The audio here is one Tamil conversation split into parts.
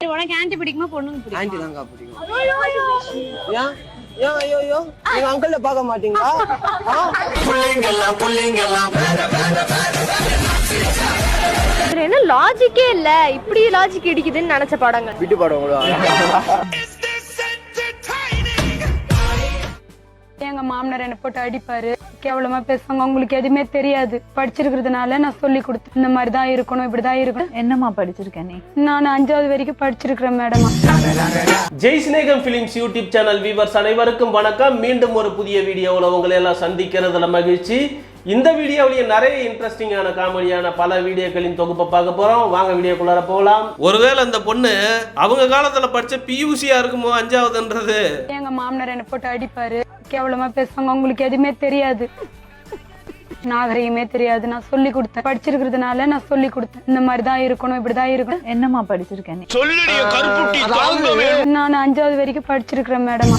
உனக்கு ஆன்டி பிடிக்குமா பொண்ணுங்க பிடிக்குமா? ஆன்டி தாங்க பிடிக்கும். ஏன்? ஏன்? ஐயோ ஐயோ. நீங்க அங்கிள் பார்க்க மாட்டீங்களா? ஆ? இதுல என்ன லாஜிக்கே இல்ல. இப்படி லாஜிக் இடிக்குதுன்னு நினைச்ச படங்கள். விட்டு விடுவாங்க எங்க மாமனார் என்ன போட்டு அடிப்பாரு. கேவலமா பேசுவாங்க. உங்களுக்கு எதுவுமே தெரியாது. படிச்சிருக்கிறதுனால நான் சொல்லி கொடுத்தேன் இந்த மாதிரி தான் இருக்கணும் இப்படிதான் இருக்கணும். என்னம்மா படிச்சிருக்க நீ? நான் அஞ்சாவது வரைக்கும் படிச்சிருக்கிறேன் madam Jai Snegam films YouTube channel viewers அனைவருக்கும் வணக்கம். மீண்டும் ஒரு புதிய வீடியோவில் உங்களை எல்லாம் சந்திக்கிறதுல மகிழ்ச்சி. இந்த வீடியோவிலேயே நிறைய இன்ட்ரெஸ்டிங்கான காமெடியான பல வீடியோக்களின் தொகுப்பை பார்க்க போறோம். வாங்க வீடியோக்குள்ளார போகலாம். ஒருவேளை அந்த பொண்ணு அவங்க காலத்துல படிச்ச பியூசியா இருக்குமோ அஞ்சாவதுன்றது? எங்க மாமனார் என்ன போட்டு அடிப்பாரு. கேவலமா பேசுவாங்க. உங்களுக்கு எதுவுமே தெரியாது. நாகரிகமே தெரியாது. நான் சொல்லி கொடுத்தேன். படிச்சிருக்கிறதுனால நான் சொல்லி கொடுத்தேன். இந்த மாதிரி தான் இருக்கணும் இப்படிதான் இருக்கணும். என்னம்மா படிச்சிருக்க நீ? நான் அஞ்சாவது வரைக்கும் படிச்சிருக்கிறேன் மேடம்.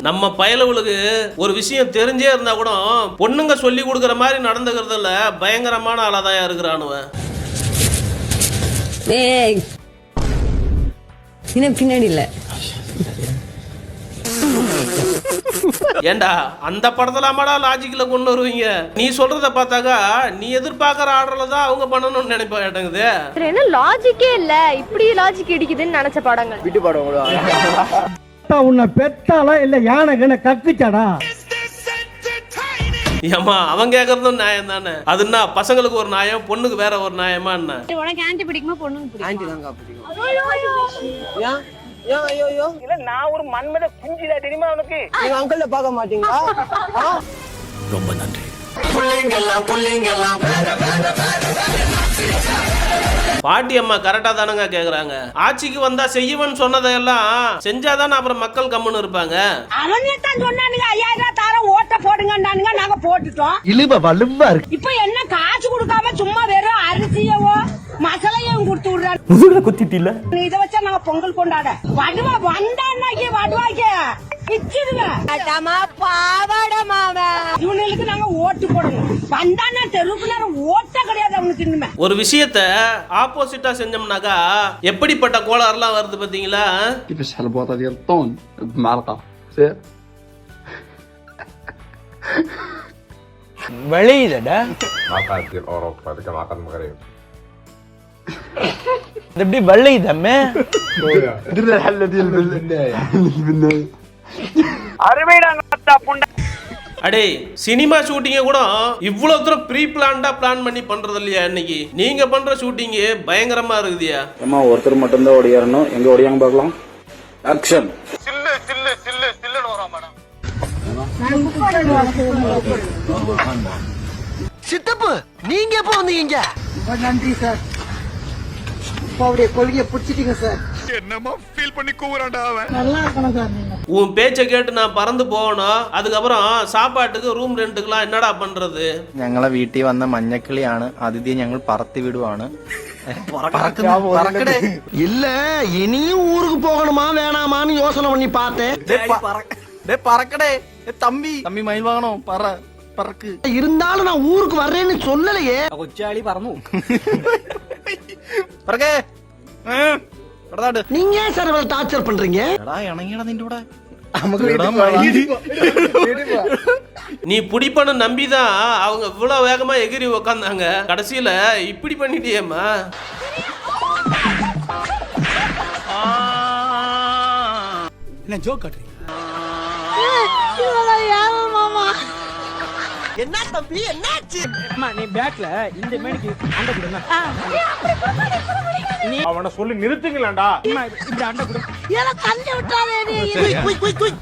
நம்ம பயலுகளுக்கு ஒரு விஷயம் தெரிஞ்சே இருந்தா கூட பொண்ணுங்க சொல்லி கொடுக்குற மாதிரி நடந்துக்கிறதுல பயங்கரமான ஆளாதான் இருக்கிறானுவன் பின்னாடி இல்ல. ஏண்டா அந்த படத்துலாமாடா லாஜிக்ல கொண்டு வருவீங்க? நீ சொல்றத பார்த்தாக்கா நீ எதிர்பார்க்கற ஆர்டர்ல தான் அவங்க பண்ணணும்னு நினைப்பா ஏட்டங்குது என்ன லாஜிக்கே இல்ல? இப்படி லாஜிக் இடிக்குதுன்னு நினைச்ச படங்கள். விட்டு படம் உன்னை பெத்தாளா இல்ல யானை கண்ண கக்குச்சாடா? ஏமா அவன் கேக்குறதும் நியாயம் தானே? அதுன்னா பசங்களுக்கு ஒரு நியாயம் பொண்ணுக்கு வேற ஒரு நியாயமா என்ன? உனக்கு ஆன்டி பிடிக்குமா பொண்ணுங்க ஆன்டி பிடிக்குமா. தாங்க பிடிக்கும் இல்ல நான் ஒரு மன்மத குஞ்சில தெரியுமா உனக்கு? நீங்க அங்கிள் பார்க்க மாட்டீங்களா? ஆ? பாட்டி அம்மா கரெக்டா தானங்க கேக்குறாங்க. ஆட்சிக்கு வந்தா செய்யவன் சொன்னதையெல்லாம் செஞ்சாதானே அப்புறம் மக்கள் கம்முன்னு இருப்பாங்க? அவனே தான் சொன்னானுங்க ஐயாயிரம் தரம் ஓட்ட போடுங்கன்னானுங்க நாங்க போட்டுட்டோம். இழுவ வலுவா இருக்கு. இப்ப என்ன காசு கொடுக்காம சும்மா வெறும் அரிசியவோ மசாலையும் கொடுத்து விடுறாரு. முதுகுல குத்திட்டில இத வச்சா நாங்க பொங்கல் கொண்டாட. வடுவா வந்தான்னாக்கி வடுவாக்க பிச்சிடுவேன் இவனுக்கு நாங்க ஓட்டு போடணும் வந்தான்னா தெருவுக்கு நேரம் ஓட்ட கிடையாது அவனுக்கு இனிமே ஒரு விஷயத்த ஆப்போசிட்டா செஞ்சோம்னாக்கா எப்படிப்பட்ட கோளாறுலாம் வருது பாத்தீங்களா كيفاش البواطه ديال الطون بمعلقه سير வழியுதடா معلقه ديال اوروبا هذيك معلقه المغرب இது எப்படி வழியுதம்மே درنا الحله ديال البنايه البنايه அடே சினிமா ஷூட்டிங்க கூட இவ்வளவு தூரம் ப்ரீ பிளான்டா பிளான் பண்ணி பண்றது இல்லையா இன்னைக்கு? நீங்க பண்ற ஷூட்டிங் பயங்கரமா இருக்குதியா? அம்மா ஒருத்தர் மட்டும்தான் ஓடியாரணும். எங்க ஓடியாங்க பார்க்கலாம். ஆக்ஷன் சித்தப்பு நீங்க எப்போ வந்தீங்க? நன்றி சார் அவருடைய கொள்கையை பிடிச்சிட்டீங்க சார் உன் பேச்சை கேட்டு நான் பறந்து போகணும் அதுக்கப்புறம் சாப்பாட்டுக்கு ரூம் ரெண்ட்டுக்கெல்லாம் என்னடா பண்றது ഞങ്ങളെ വീട്ടിൽ വന്ന മഞ്ഞക്കിളിയാണ് അതിഥിയെ ഞങ്ങൾ പറത്തി വിടുവാണ് இல்ல இனியும் ஊருக்கு போகணுமா வேணாமான்னு யோசனை பண்ணி பார்த்தேன் பறக்கடே தம்பி തമ്മി മയിൽ വാങ്ങണോ പറ പറക്ക് இருந்தாலும் நான் ஊருக்கு வர்றேன்னு சொல்லலையே കൊച്ചാളി പറന്നു പറക്കേ நீங்க ஏன் சார் இவ்வளவு டார்ச்சர் பண்றீங்க? நீ பிடிப்பனு நம்பிதான் அவங்க இவ்வளவு வேகமா எகிரி உக்காந்தாங்க. கடைசியில இப்படி பண்ணிட்டியேம்மா. என்ன ஜோக் காட்டுறீங்க? என்ன தம்பி? என்னாச்சு? நீ பேக்ல இந்த மேனிக்கு அண்டை கொடுங்க அவனை சொல்லி நிறுத்துங்களேன்டா. இப்படி அண்டை கொடு. குய், குய், குய்.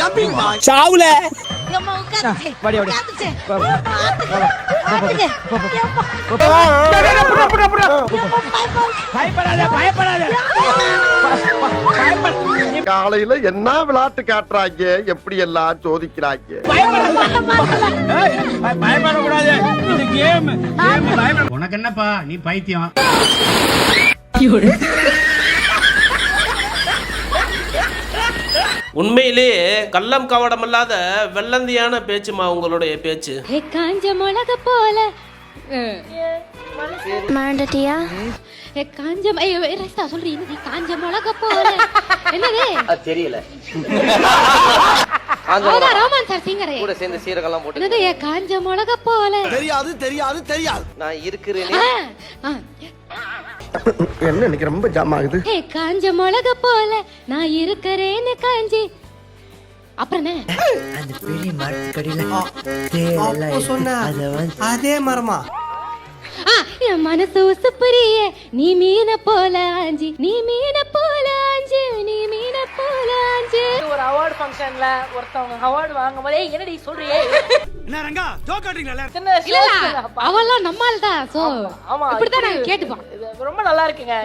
Jumping boy. வாடி, வாடி. பயப்படாத பயப்படாத. காலையில என்ன விளையாட்டு காட்டுறாங்க? எப்படி எல்லாம் சோதிக்கிறாங்க? உனக்கு என்னப்பா? நீ பைத்தியம். உண்மையிலேயே கள்ளம் கவடம் இல்லாத வெள்ளந்தியான பேச்சுமா உங்களுடைய பேச்சு. காஞ்ச மிளக போல. மறந்துட்டியா ஏ, காஞ்ச ரைசா சொல்றீ என்னது காஞ்ச மிளகா போல? என்னது? அது தெரியல. ரோமான் சார் சிங்கரே கூட சேர்ந்து சீரகெல்லாம் போட்டு என்னது காஞ்ச மிளகா போல? தெரியாது தெரியாது தெரியாது. நான் இருக்கிறேனே. என்ன இன்னைக்கு ரொம்ப ஜாம் ஆகுது? ஏ காஞ்ச மிளகா போல நான் இருக்கிறேன்னு காஞ்சி. அப்புறம் என்ன? சொன்ன அதே மரமா? என் மனசு உசுப்புரியே நீ மீன போல ஆஞ்சி நீ மீன போல ஆஞ்சு நீ மீன போல ஆஞ்சு. ஒரு அவார்டு ஃபங்க்ஷன்ல ஒருத்தவங்க அவார்டு வாங்கும் போதே என்னடி சொல்றியே? என்ன ரங்கா ஜோக் காட்டுறீங்களா இல்ல இல்ல, அவெல்லாம் நம்மால் தான் சோ ஆமா இப்படிதான் நாங்க கேட்டுப்போம். ரொம்ப நல்லா இருக்குங்க.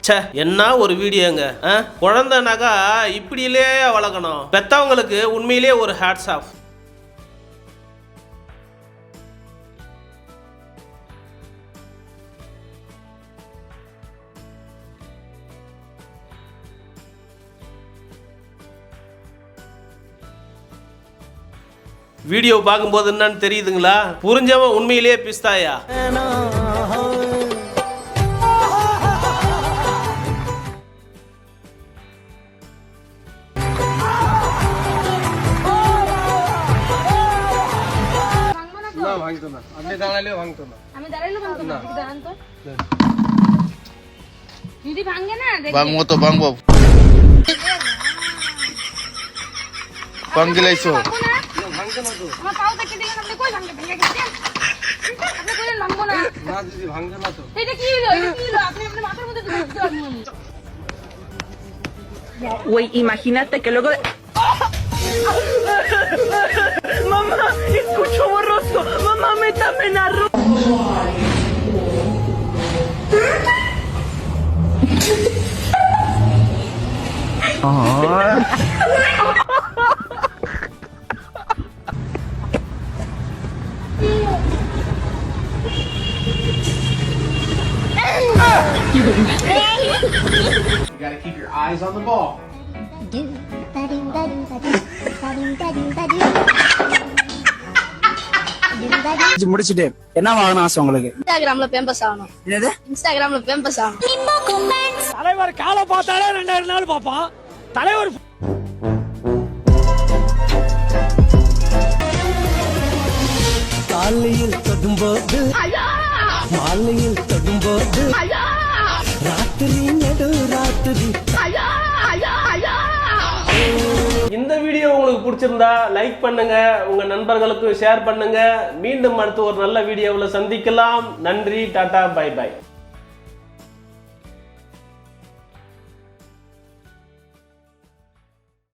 ச்சே என்ன ஒரு வீடியோங்க ஆ? குழந்தை நகா இப்படியிலே வளர்க்கணும். பெத்தவங்களுக்கு உண்மையிலேயே ஒரு ஹேட்ஸ் ஆஃப் வீடியோ பார்க்கும்போது என்னன்னு தெரியுதுங்களா புரிஞ்சவன் உண்மையிலேயே பிஸ்தாயா বাংবো তো বাংবো বাঙ্গিলাইছো Güey, imagínate que luego Mamá, escucho borroso. Mamá, métame en arroz. முடிச்சிட்டு என்ன வாங்கணும் ஆசை உங்களுக்கு? இன்ஸ்டாகிராம்ல பேம்பஸ் ஆகணும். என்னது? இன்ஸ்டாகிராம்ல பேம்பஸ் ஆகணும். தலைவர் காலை பார்த்தாலே ரெண்டாயிரம் நாள் பார்ப்பான். தலைவர் காலையில் தொடும்போது மாலையில் பிடிச்சிருந்தா லைக் பண்ணுங்க உங்க நண்பர்களுக்கும் ஷேர் பண்ணுங்க. மீண்டும் அடுத்து ஒரு நல்ல வீடியோவில் சந்திக்கலாம். நன்றி டாடா பை பை